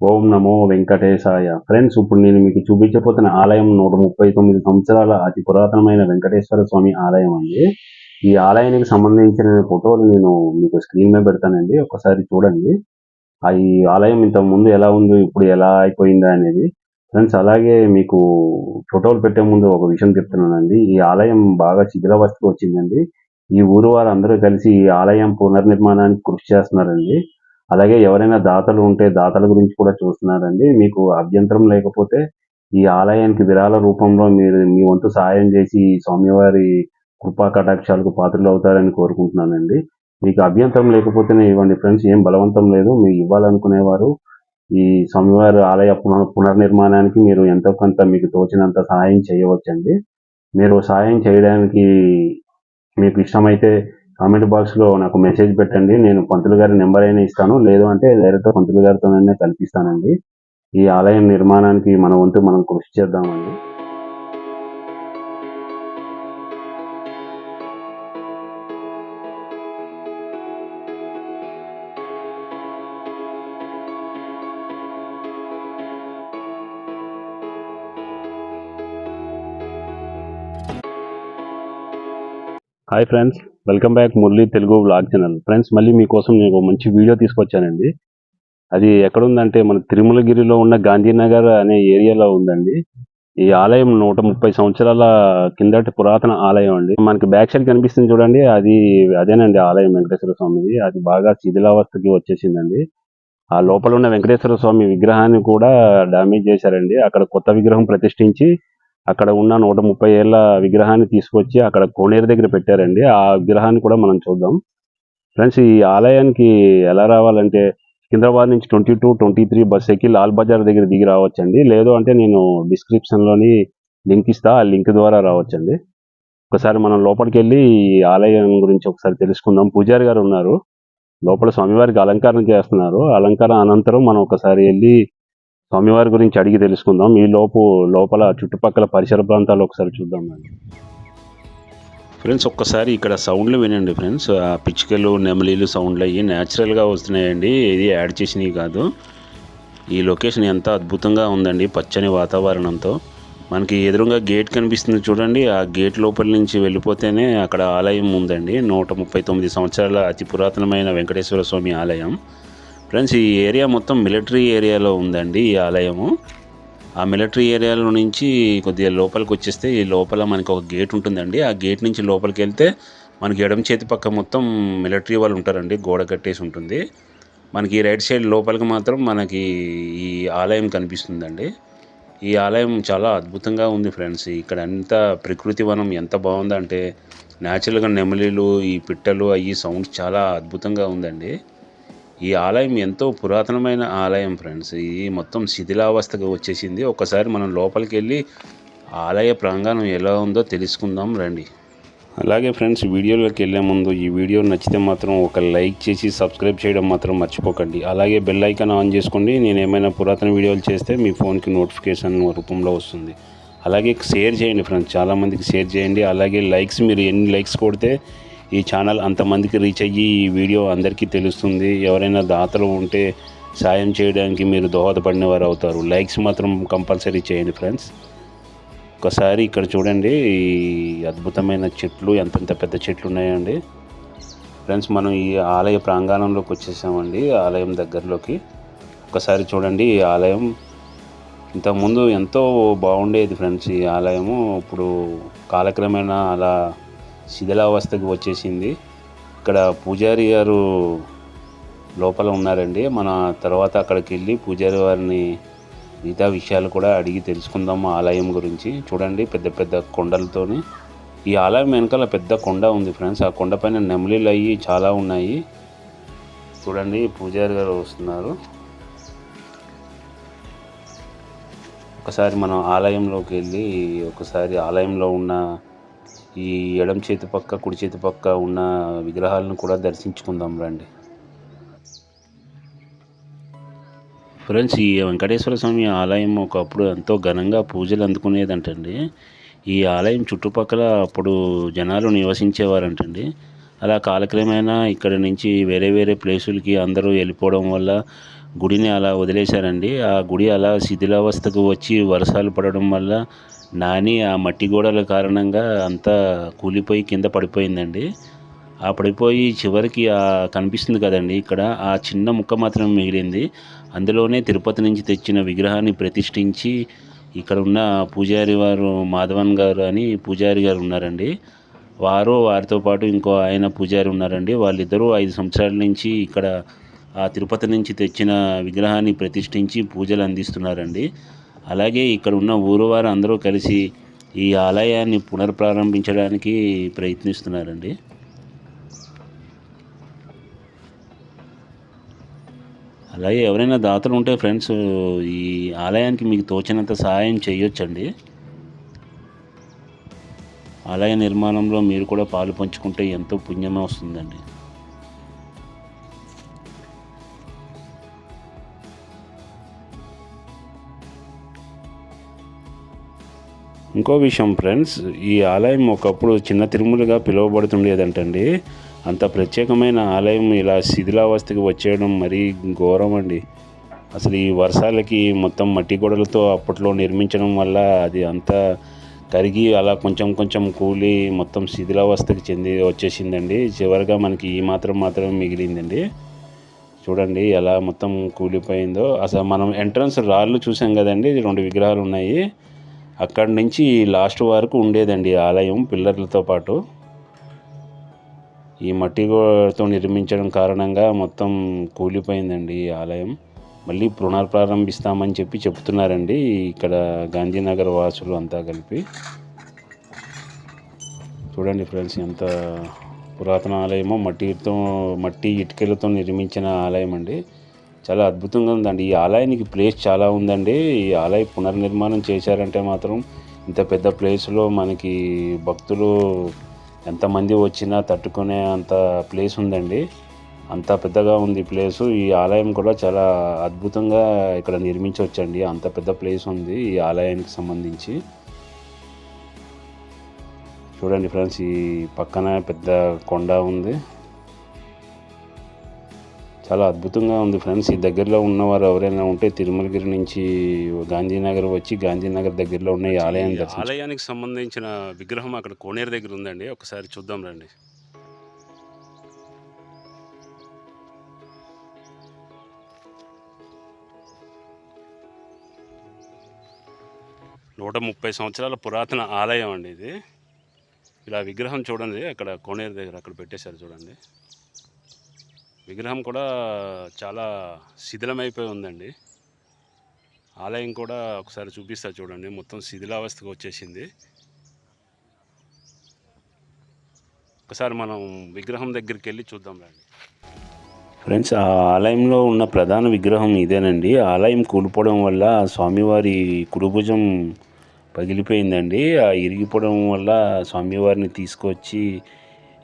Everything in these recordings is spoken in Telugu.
ఓం నమో వెంకటేశాయ. ఫ్రెండ్స్ ఇప్పుడు నేను మీకు చూపించబోతున్న ఆలయం నూట ముప్పై తొమ్మిది సంవత్సరాల అతి పురాతనమైన వెంకటేశ్వర స్వామి ఆలయం అండి. ఈ ఆలయానికి సంబంధించిన ఫోటోలు నేను మీకు స్క్రీన్ మీద పెడతానండి. ఒకసారి చూడండి. ఆ ఈ ఆలయం ఇంత ముందు ఎలా ఉందో ఇప్పుడు ఎలా అయిపోయిందా అనేది. ఫ్రెండ్స్ అలాగే మీకు ఫోటోలు పెట్టే ముందు ఒక విషయం చెప్తున్నానండి. ఈ ఆలయం బాగా శిథిలావస్థకు వచ్చిందండి. ఈ ఊరు వారందరూ కలిసి ఈ ఆలయం పునర్నిర్మాణానికి కృషి చేస్తున్నారండి. అలాగే ఎవరైనా దాతలు ఉంటే దాతల గురించి కూడా చూస్తున్నారండి. మీకు అభ్యంతరం లేకపోతే ఈ ఆలయానికి విరాళ రూపంలో మీరు మీ వంతు సహాయం చేసి స్వామివారి కృపా కటాక్షాలకు పాత్రలు అవుతారని కోరుకుంటున్నానండి. మీకు అభ్యంతరం లేకపోతేనే ఇవ్వండి ఫ్రెండ్స్. ఏం బలవంతం లేదు. మీరు ఇవ్వాలనుకునేవారు. ఈ స్వామివారి ఆలయ పునర్నిర్మాణానికి మీరు ఎంతో కొంత మీకు తోచినంత సహాయం చేయవచ్చండి. మీరు సహాయం చేయడానికి మీకు ఇష్టమైతే కామెంట్ బాక్స్లో నాకు మెసేజ్ పెట్టండి. నేను పంతులు గారి నెంబర్ అయినా ఇస్తాను. లేదు అంటే డైరెక్ట్ పంతులు గారితోనే కల్పిస్తానండి. ఈ ఆలయం నిర్మాణానికి మన వంతు మనం కృషి చేద్దామండి. Hi friends welcome back Murali Telugu blog channel friends మళ్ళీ మీకోసం నేను ఒక మంచి వీడియో తీసుకొచ్చానండి. అది ఎక్కడుందంటే మన తిరుమలగిరిలో ఉన్న గాంధీనగర్ అనే ఏరియాలో ఉందండి. ఈ ఆలయం నూట ముప్పై సంవత్సరాల కిందటి పురాతన ఆలయం అండి. మనకి బ్యాక్ సైడ్ కనిపిస్తుంది చూడండి. అది అదేనండి ఆలయం వెంకటేశ్వర స్వామిది. అది బాగా శిథిలావస్థకి వచ్చేసిందండి. ఆ లోపల ఉన్న వెంకటేశ్వర స్వామి విగ్రహాన్ని కూడా డామేజ్ చేశారండి. అక్కడ కొత్త విగ్రహం ప్రతిష్ఠించి అక్కడ ఉన్న నూట ముప్పై ఏళ్ళ విగ్రహాన్ని తీసుకొచ్చి అక్కడ కోనేరు దగ్గర పెట్టారండి. ఆ విగ్రహాన్ని కూడా మనం చూద్దాం. ఫ్రెండ్స్ ఈ ఆలయానికి ఎలా రావాలంటే సికింద్రాబాద్ నుంచి twenty two twenty three bus ఎక్కి లాల్ బజార్ దగ్గర దిగి రావచ్చండి. లేదు అంటే నేను డిస్క్రిప్షన్లోని లింక్ ఇస్తా ఆ లింక్ ద్వారా రావచ్చండి. ఒకసారి మనం లోపలికి వెళ్ళి ఈ ఆలయం గురించి ఒకసారి తెలుసుకుందాం. పూజారి గారు ఉన్నారు. లోపల స్వామివారికి అలంకారం చేస్తున్నారు. అలంకారం అనంతరం మనం ఒకసారి వెళ్ళి స్వామివారి గురించి అడిగి తెలుసుకుందాం. ఈ లోపు లోపల చుట్టుపక్కల పరిసర ప్రాంతాలు ఒకసారి చూద్దాం ఫ్రెండ్స్ ఒక్కసారి ఇక్కడ సౌండ్లు వినండి ఫ్రెండ్స్. ఆ పిచ్చుకలు నెమలీలు సౌండ్లు అయ్యి న్యాచురల్గా వస్తున్నాయండి. ఇది యాడ్ చేసినవి కాదు. ఈ లొకేషన్ ఎంత అద్భుతంగా ఉందండి పచ్చని వాతావరణంతో. మనకి ఎదురుగా గేట్ కనిపిస్తుంది చూడండి. ఆ గేట్ లోపల నుంచి వెళ్ళిపోతేనే అక్కడ ఆలయం ఉందండి. నూట ముప్పై తొమ్మిది సంవత్సరాల అతి పురాతనమైన వెంకటేశ్వర స్వామి ఆలయం. ఫ్రెండ్స్ ఈ ఏరియా మొత్తం మిలిటరీ ఏరియాలో ఉందండి ఈ ఆలయము. ఆ మిలిటరీ ఏరియాలో నుంచి కొద్దిగా లోపలికి వచ్చేస్తే ఈ లోపల మనకి ఒక గేట్ ఉంటుందండి. ఆ గేట్ నుంచి లోపలికి వెళ్తే మనకి ఎడమ చేతి పక్క మొత్తం మిలిటరీ వాళ్ళు ఉంటారండి. గోడ కట్టేసి ఉంటుంది. మనకి ఈ రైట్ సైడ్ లోపలికి మాత్రం మనకి ఈ ఆలయం కనిపిస్తుందండి. ఈ ఆలయం చాలా అద్భుతంగా ఉంది ఫ్రెండ్స్. ఇక్కడ అంతా ప్రకృతి వనం ఎంత బాగుందంటే న్యాచురల్గా నెమలీలు ఈ పిట్టలు అవి సౌండ్స్ చాలా అద్భుతంగా ఉందండి. ఈ ఆలయం ఎంతో పురాతనమైన ఆలయం ఫ్రెండ్స్. ఇది మొత్తం శిథిలావస్థకు వచ్చేసింది. ఒకసారి మనం లోపలికి వెళ్ళి ఆలయ ప్రాంగణం ఎలా ఉందో తెలుసుకుందాం రండి. అలాగే ఫ్రెండ్స్ వీడియోలోకి వెళ్ళే ముందు ఈ వీడియో నచ్చితే మాత్రం ఒక లైక్ చేసి సబ్స్క్రైబ్ చేయడం మాత్రం మర్చిపోకండి. అలాగే బెల్ ఐకాన్ ఆన్ చేసుకోండి. నేను ఏమైనా పురాతన వీడియోలు చేస్తే మీ ఫోన్కి నోటిఫికేషన్ రూపంలో వస్తుంది. అలాగే షేర్ చేయండి ఫ్రెండ్స్ చాలామందికి షేర్ చేయండి. అలాగే లైక్స్ మీరు ఎన్ని లైక్స్ కొడితే ఈ ఛానల్ అంతమందికి రీచ్ అయ్యి ఈ వీడియో అందరికీ తెలుస్తుంది. ఎవరైనా దాతలు ఉంటే సాయం చేయడానికి మీరు దోహదపడిన వారు అవుతారు. లైక్స్ మాత్రం కంపల్సరీ చేయండి ఫ్రెండ్స్. ఒకసారి ఇక్కడ చూడండి ఈ అద్భుతమైన చెట్లు ఎంతెంత పెద్ద చెట్లు ఉన్నాయండి. ఫ్రెండ్స్ మనం ఈ ఆలయ ప్రాంగణంలోకి వచ్చేసామండి ఆలయం దగ్గరలోకి. ఒకసారి చూడండి ఈ ఆలయం ఇంతకుముందు ఎంతో బాగుండేది ఫ్రెండ్స్ ఈ ఆలయము. ఇప్పుడు కాలక్రమేణా అలా శిథిలావస్థకు వచ్చేసింది. ఇక్కడ పూజారి గారు లోపల ఉన్నారండి. మన తర్వాత అక్కడికి వెళ్ళి పూజారి వారిని మిగతా విషయాలు కూడా అడిగి తెలుసుకుందాము ఆలయం గురించి. చూడండి పెద్ద పెద్ద కొండలతోని. ఈ ఆలయం వెనకాల పెద్ద కొండ ఉంది ఫ్రెండ్స్. ఆ కొండ పైన నెమలీలు అయ్యి చాలా ఉన్నాయి. చూడండి పూజారి గారు వస్తున్నారు. ఒకసారి మనం ఆలయంలోకి వెళ్ళి ఒకసారి ఆలయంలో ఉన్న ఈ ఎడం చేతి పక్క కుడి చేతి పక్క ఉన్న విగ్రహాలను కూడా దర్శించుకుందాం రండి. ఫ్రెండ్స్ ఈ వెంకటేశ్వర స్వామి ఆలయం ఒకప్పుడు ఎంతో ఘనంగా పూజలు అందుకునేదంటండి. ఈ ఆలయం చుట్టుపక్కల అప్పుడు జనాలు నివసించేవారంటండి. అలా కాలక్రమేణా ఇక్కడ నుంచి వేరే వేరే ప్లేసులకి అందరూ వెళ్ళిపోవడం వల్ల గుడిని అలా వదిలేశారండి. ఆ గుడి అలా శిథిలావస్థకు వచ్చి వర్షాలు పడడం వల్ల నాని ఆ మట్టి గోడల కారణంగా అంతా కూలిపోయి కింద పడిపోయిందండి. ఆ పడిపోయి చివరికి ఆ కనిపిస్తుంది కదండి ఇక్కడ ఆ చిన్న ముక్క మాత్రం మిగిలింది. అందులోనే తిరుపతి నుంచి తెచ్చిన విగ్రహాన్ని ప్రతిష్ఠించి ఇక్కడ ఉన్న పూజారి వారు మాధవన్ గారు అని పూజారి గారు ఉన్నారండి. వారు వారితో పాటు ఇంకో ఆయన పూజారి ఉన్నారండి. వాళ్ళిద్దరూ ఐదు సంవత్సరాల నుంచి ఇక్కడ ఆ తిరుపతి నుంచి తెచ్చిన విగ్రహాన్ని ప్రతిష్ఠించి పూజలు అందిస్తున్నారండి. అలాగే ఇక్కడ ఉన్న ఊరు వారు అందరూ కలిసి ఈ ఆలయాన్ని పునర్ప్రారంభించడానికి ప్రయత్నిస్తున్నారండి. అలాగే ఎవరైనా దాతలు ఉంటే ఫ్రెండ్స్ ఈ ఆలయానికి మీకు తోచినంత సహాయం చేయొచ్చండి. ఆలయ నిర్మాణంలో మీరు కూడా పాలు పంచుకుంటే ఎంతో పుణ్యమే వస్తుందండి. ఇంకో విషయం ఫ్రెండ్స్ ఈ ఆలయం ఒకప్పుడు చిన్న తిరుమలగా పిలువబడుతుండేదంటండి. అంత ప్రత్యేకమైన ఆలయం ఇలా శిథిలావస్థకి వచ్చేయడం మరీ ఘోరం అండి. అసలు ఈ వర్షాలకి మొత్తం మట్టి గోడలతో అప్పట్లో నిర్మించడం వల్ల అది అంతా కరిగి అలా కొంచెం కొంచెం కూలి మొత్తం శిథిలావస్థకి చెంది వచ్చేసిందండి. చివరిగా మనకి ఈ మాత్రం మాత్రమే మిగిలిందండి. చూడండి ఎలా మొత్తం కూలిపోయిందో. అసలు మనం ఎంట్రన్స్ రాళ్ళు చూసాం కదండి రెండు విగ్రహాలు ఉన్నాయి. అక్కడి నుంచి లాస్ట్ వరకు ఉండేదండి ఆలయం పిల్లర్లతో పాటు. ఈ మట్టితో నిర్మించడం కారణంగా మొత్తం కూలిపోయిందండి ఈ ఆలయం. మళ్ళీ పునర్ప్రారంభిస్తామని చెప్పి చెప్తున్నారండి ఇక్కడ గాంధీనగర్ వాసులు అంతా కలిపి. చూడండి ఫ్రెండ్స్ ఎంత పురాతన ఆలయమో మట్టితో మట్టి ఇటుకలతో నిర్మించిన ఆలయం అండి చాలా అద్భుతంగా ఉందండి. ఈ ఆలయానికి ప్లేస్ చాలా ఉందండి. ఈ ఆలయ పునర్నిర్మాణం చేశారంటే మాత్రం ఇంత పెద్ద ప్లేస్లో మనకి భక్తులు ఎంతమంది వచ్చినా తట్టుకునే అంత ప్లేస్ ఉందండి. అంత పెద్దగా ఉంది ప్లేసు ఈ ఆలయం కూడా చాలా అద్భుతంగా ఇక్కడ నిర్మించవచ్చండి. అంత పెద్ద ప్లేస్ ఉంది ఈ ఆలయానికి సంబంధించి. చూడండి ఫ్రెండ్స్ ఈ పక్కన పెద్ద కొండ ఉంది. చాలా అద్భుతంగా ఉంది ఫ్రెండ్స్. ఈ దగ్గరలో ఉన్నవారు ఎవరైనా ఉంటే తిరుమలగిరి నుంచి గాంధీనగర్ వచ్చి గాంధీనగర్ దగ్గరలో ఉన్న ఈ దర్శించ ఆలయానికి సంబంధించిన విగ్రహం అక్కడ కోనేరు దగ్గర ఉందండి. ఒకసారి చూద్దాం రండి. నూట ముప్పై సంవత్సరాల పురాతన ఆలయం అండి ఇది. ఇలా విగ్రహం చూడండి. అక్కడ కోనేరు దగ్గర అక్కడ పెట్టేశారు చూడండి. విగ్రహం కూడా చాలా శిథిలమైపోయి ఉందండి. ఆలయం కూడా ఒకసారి చూపిస్తా చూడండి. మొత్తం శిథిలావస్థకు వచ్చేసింది. ఒకసారి మనం విగ్రహం దగ్గరికి వెళ్ళి చూద్దాం రండి. ఫ్రెండ్స్ ఆ ఆలయంలో ఉన్న ప్రధాన విగ్రహం ఇదేనండి. ఆలయం కూలిపోవడం వల్ల స్వామివారి కుడిభుజం పగిలిపోయిందండి. ఆ ఇరిగిపోవడం వల్ల స్వామివారిని తీసుకొచ్చి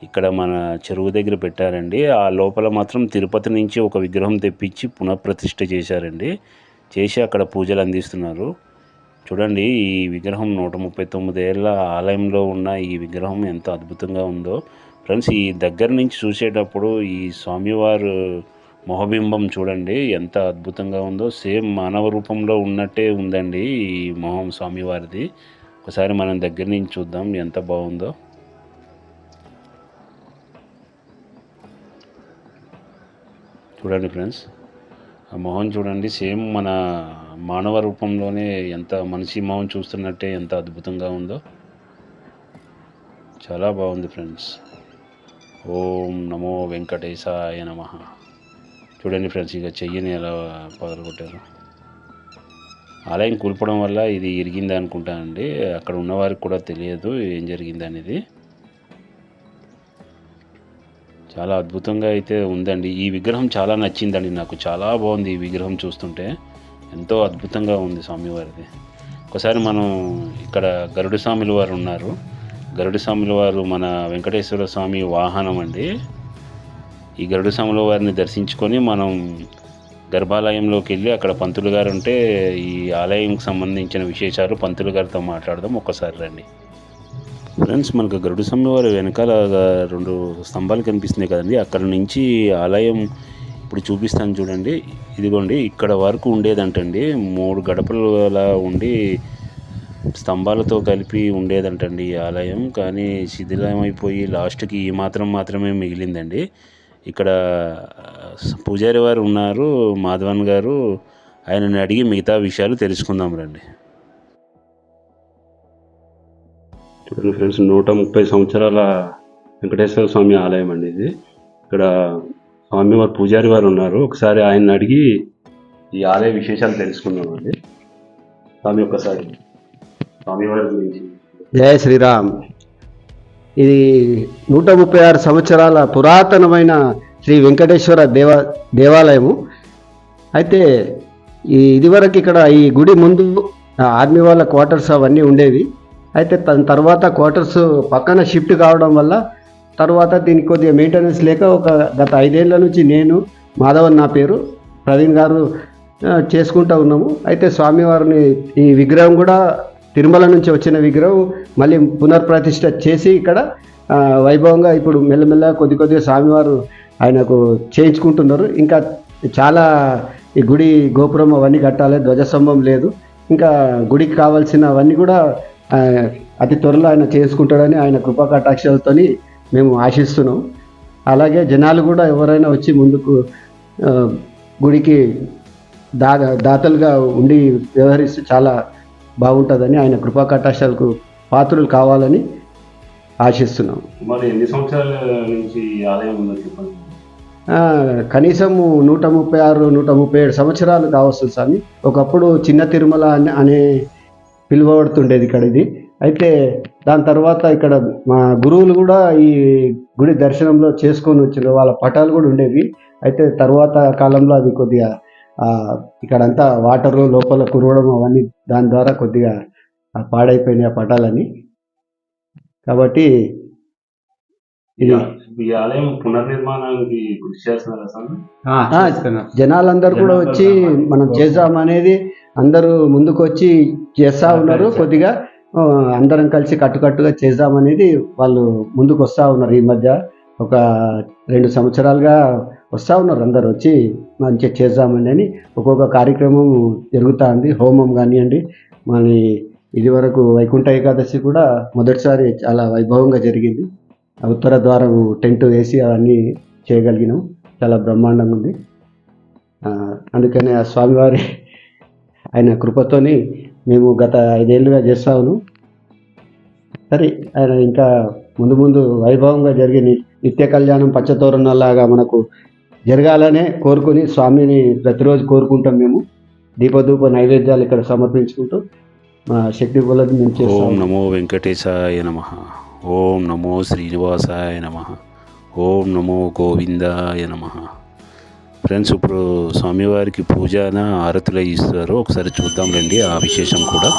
ఇక్కడ మన చెరువు దగ్గర పెట్టారండి. ఆ లోపల మాత్రం తిరుపతి నుంచి ఒక విగ్రహం తెప్పించి పునఃప్రతిష్ఠ చేశారండి. చేసి అక్కడ పూజలు అందిస్తున్నారు. చూడండి ఈ విగ్రహం నూట ముప్పై తొమ్మిది ఏళ్ళ ఆలయంలో ఉన్న ఈ విగ్రహం ఎంత అద్భుతంగా ఉందో. ఫ్రెండ్స్ ఈ దగ్గర నుంచి చూసేటప్పుడు ఈ స్వామివారు మొహబింబం చూడండి ఎంత అద్భుతంగా ఉందో. సేమ్ మానవ రూపంలో ఉన్నట్టే ఉందండి ఈ మొహం స్వామివారిది. ఒకసారి మనం దగ్గర నుంచి చూద్దాం ఎంత బాగుందో. చూడండి ఫ్రెండ్స్. ఆ మొహం చూడండి సేమ్ మన మానవ రూపంలోనే ఎంత మనిషి మొహం చూస్తున్నట్టే ఎంత అద్భుతంగా ఉందో. చాలా బాగుంది ఫ్రెండ్స్. ఓం నమో వెంకటేశాయ నమ. చూడండి ఫ్రెండ్స్ ఇక చెయ్యిని ఎలా పగలగొట్టారు. ఆలయం కూల్పడం వల్ల ఇది ఇరిగింది అనుకుంటానండి అక్కడ ఉన్నవారికి కూడా తెలియదు ఏం జరిగింది అనేది చాలా అద్భుతంగా అయితే ఉందండి. ఈ విగ్రహం చాలా నచ్చిందండి నాకు. చాలా బాగుంది ఈ విగ్రహం చూస్తుంటే. ఎంతో అద్భుతంగా ఉంది స్వామివారిది. ఒకసారి మనం ఇక్కడ గరుడు స్వామిల వారు ఉన్నారు. గరుడు స్వామిల వారు మన వెంకటేశ్వర స్వామి వాహనం అండి. ఈ గరుడు స్వాముల వారిని దర్శించుకొని మనం గర్భాలయంలోకి వెళ్ళి అక్కడ పంతులు గారు ఉంటే ఈ ఆలయంకి సంబంధించిన విశేషాలు పంతులు గారితో మాట్లాడదాం. ఒక్కసారి రండి. ఫ్రెండ్స్ మనకు గరుడు స్వామి వారి వెనకాల రెండు స్తంభాలు కనిపిస్తున్నాయి కదండి. అక్కడ నుంచి ఆలయం ఇప్పుడు చూపిస్తాను చూడండి. ఇదిగోండి ఇక్కడ వరకు ఉండేదంటండి. మూడు గడపలు అలా ఉండి స్తంభాలతో కలిపి ఉండేదంటండి ఈ ఆలయం. కానీ శిథిలమైపోయి లాస్ట్కి ఈ మాత్రం మాత్రమే మిగిలిందండి. ఇక్కడ పూజారి వారు ఉన్నారు మాధవన్ గారు. ఆయనని అడిగి మిగతా విషయాలు తెలుసుకుందాం రండి. చూడండి ఫ్రెండ్స్ నూట ముప్పై సంవత్సరాల వెంకటేశ్వర స్వామి ఆలయం అండి ఇది. ఇక్కడ స్వామివారు పూజారి వారు ఉన్నారు. ఒకసారి ఆయన అడిగి ఈ ఆలయ విశేషాలు తెలుసుకుందాం అండి. స్వామి ఒక్కసారి స్వామివారి గురించి. జయ శ్రీరామ్. ఇది నూట ముప్పై ఆరు సంవత్సరాల పురాతనమైన శ్రీ వెంకటేశ్వర దేవ దేవాలయము. అయితే ఈ ఇదివరకు ఇక్కడ ఈ గుడి ముందు ఆర్మీ వాళ్ళ క్వార్టర్స్ అవన్నీ ఉండేవి. అయితే తన తర్వాత క్వార్టర్స్ పక్కన షిఫ్ట్ కావడం వల్ల తర్వాత దీనికి కొద్దిగా మెయింటెనెన్స్ లేక ఒక గత ఐదేళ్ళ నుంచి నేను మాధవన్ నా పేరు ప్రవీణ్ గారు చేసుకుంటూ ఉన్నాము. అయితే స్వామివారిని ఈ విగ్రహం కూడా తిరుమల నుంచి వచ్చిన విగ్రహం మళ్ళీ పునర్ప్రతిష్ఠ చేసి ఇక్కడ వైభవంగా ఇప్పుడు మెల్లమెల్ల కొద్ది కొద్దిగా స్వామివారు ఆయనకు చేయించుకుంటున్నారు. ఇంకా చాలా ఈ గుడి గోపురం అవన్నీ కట్టాలి ధ్వజస్తంభం లేదు. ఇంకా గుడికి కావాల్సినవన్నీ కూడా అతి త్వరలో ఆయన చేసుకుంటాడని ఆయన కృపా కటాక్షాలతోని మేము ఆశిస్తున్నాం. అలాగే జనాలు కూడా ఎవరైనా వచ్చి ముందుకు గుడికి దా దాతలుగా ఉండి వ్యవహరిస్తే చాలా బాగుంటుందని ఆయన కృపా కటాక్షాలకు పాత్రులు కావాలని ఆశిస్తున్నాం. మరి ఎన్ని సంవత్సరాల నుంచి ఆలయం చెప్పండి. కనీసము నూట ముప్పై ఆరు నూట ముప్పై ఏడు సంవత్సరాలు కావస్తుంది స్వామి. ఒకప్పుడు చిన్న తిరుమల అనే పిలువబడుతుండేది ఇక్కడ ఇది. అయితే దాని తర్వాత ఇక్కడ మా గురువులు కూడా ఈ గుడి దర్శనంలో చేసుకొని వచ్చిన వాళ్ళ పటాలు కూడా ఉండేవి. అయితే తర్వాత కాలంలో అది కొద్దిగా ఆ, ఇక్కడంతా వాటరు లోపల కురవడం అవన్నీ దాని ద్వారా కొద్దిగా ఆ, పాడైపోయినాయి ఆ పటాలని కాబట్టి ఇది ఈ ఆలయం పునర్నిర్మాణానికి కృషి చేస్తున్నారా స్వామి ఆ, జనాలందరూ కూడా వచ్చి మనం చేద్దాం అనేది అందరూ ముందుకు వచ్చి చేస్తా ఉన్నారు కొద్దిగా. అందరం కలిసి కట్టుకట్టుగా చేద్దాం అనేది వాళ్ళు ముందుకు వస్తూ ఉన్నారు. ఈ మధ్య ఒక రెండు సంవత్సరాలుగా వస్తూ ఉన్నారు అందరు వచ్చి మంచిగా చేద్దామని అని. ఒక్కొక్క కార్యక్రమం జరుగుతూ ఉంది హోమం కానివ్వండి మళ్ళీ ఇది వరకు వైకుంఠ ఏకాదశి కూడా మొదటిసారి చాలా వైభవంగా జరిగింది. ఆ ఉత్తర ద్వారం టెంట్ వేసి అవన్నీ చేయగలిగినాం. చాలా బ్రహ్మాండంగా ఉంది. అందుకని ఆ స్వామివారి ఆయన కృపతోని మేము గత ఐదేళ్ళుగా చేస్తాను సరే ఆయన ఇంకా ముందు ముందు వైభవంగా జరిగే నిత్య కళ్యాణం పచ్చతోరణలాగా మనకు జరగాలనే కోరుకుని స్వామిని ప్రతిరోజు కోరుకుంటాం మేము. దీపధూప నైవేద్యాలు ఇక్కడ సమర్పించుకుంటూ మా శక్తి కొలది మేము ఓం నమో వెంకటేశాయ నమ. ఓం నమో శ్రీనివాసాయ నమ. ఓం నమో గోవిందాయ నమ. ఫ్రెండ్స్ ఇప్పుడు స్వామివారికి పూజన ఆరతులు ఇస్తారు ఒకసారి చూద్దాం రండి. ఆ విశేషం కూడా.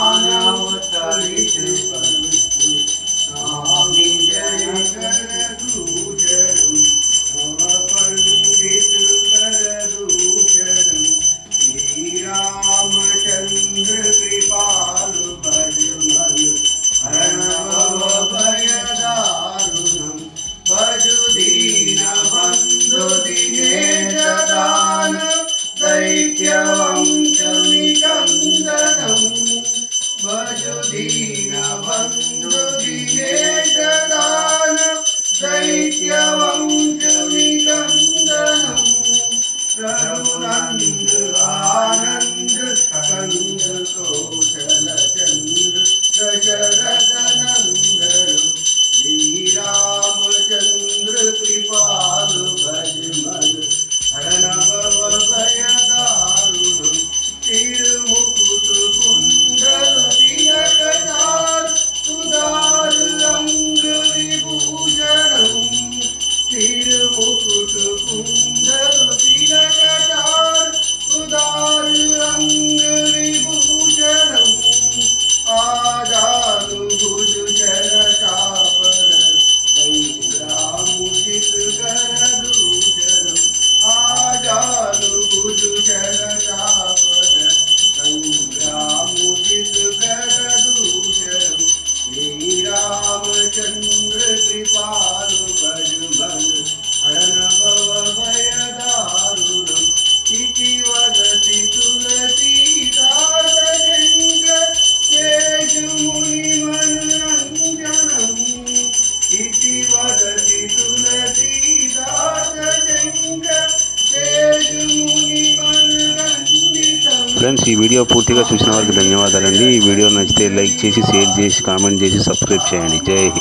Kundal Dinak చేసి షేర్ చేసి కామెంట్ చేసి సబ్స్క్రైబ్ చేయండి. జై హింద్.